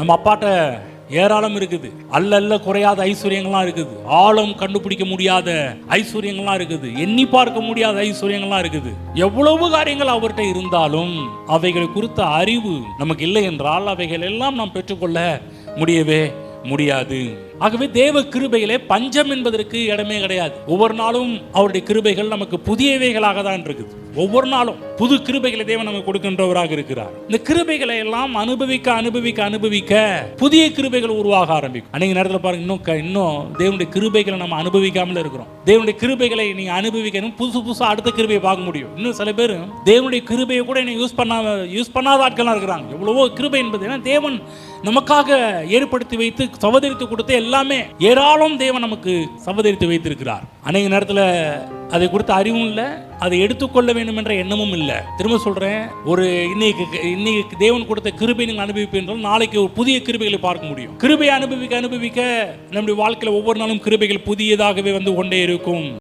நம்ம அப்பாட்ட ஏராளம் இருக்குது. அல்ல அல்ல குறையாத ஐஸ்வர்யங்கள்லாம் இருக்குது. ஆழம் கண்டுபிடிக்க முடியாத ஐஸ்வர்யங்கள்லாம் இருக்குது. எண்ணி பார்க்க முடியாத ஐஸ்வர்யங்கள்லாம் இருக்குது. எவ்வளவு காரியங்கள் அவர்கிட்ட இருந்தாலும் அவைகள் குறித்த அறிவு நமக்கு இல்லை என்றால் அவைகள் எல்லாம் நாம் பெற்றுக்கொள்ள முடியவே முடியாது. ஆகவே தேவ கிருபைகளே பஞ்சம் என்பதற்கு இடமே கிடையாது. ஒவ்வொரு நாளும் அவருடைய கிருபைகள் நமக்கு புதியவைகளாக தான் இருக்குது. ஒவ்வொரு நாளும் புது கிருபைகளை தேவன் நமக்கு கொடுக்கின்றவராக இருக்கிறார். இந்த கிருபைகளை எல்லாம் அனுபவிக்க அனுபவிக்க அனுபவிக்க புதிய கிருபைகள் உருவாக ஆரம்பிக்கும். அன்னைக்கு நேரத்தில் பாருங்க இன்னும் இன்னும் தேவனுடைய கிருபைகளை நம்ம அனுபவிக்காமல் இருக்கிறோம். தேவனுடைய கிருபைகளை நீங்க அனுபவிக்கணும் புதுசு புதுசாக அடுத்த கிருபையை பார்க்க முடியும். இன்னும் சில பேர் தேவனுடைய கிருபையை கூட இன்னும் யூஸ் பண்ணாம யூஸ் பண்ணாத ஆட்கள்லாம் இருக்கிறாங்க. எவ்வளவோ கிருபை என்பது ஏன்னா தேவன் நமக்காக ஏற்படுத்தி வைத்து சவதரித்து கொடுத்த எல்லாமே ஏராளம் தேவன் நமக்கு சவதரித்து வைத்திருக்கிறார். அநேக நேரத்தில் அதை கொடுத்த அறிவும் இல்லை அதை எடுத்துக்கொள்ள வேண்டும் என்ற எண்ணமும் இல்லை. திரும்ப சொல்றேன் ஒரு இன்னைக்கு இன்னைக்கு தேவன் கொடுத்த கிருபை நீங்கள் அனுபவிப்பீர்கள் என்றால் நாளைக்கு ஒரு புதிய கிருபைகளை பார்க்க முடியும். கிருபையை அனுபவிக்க அனுபவிக்க நம்முடைய வாழ்க்கையில் ஒவ்வொரு நாளும் கிருபைகள் புதியதாகவே வந்து கொண்டே இருக்கும்.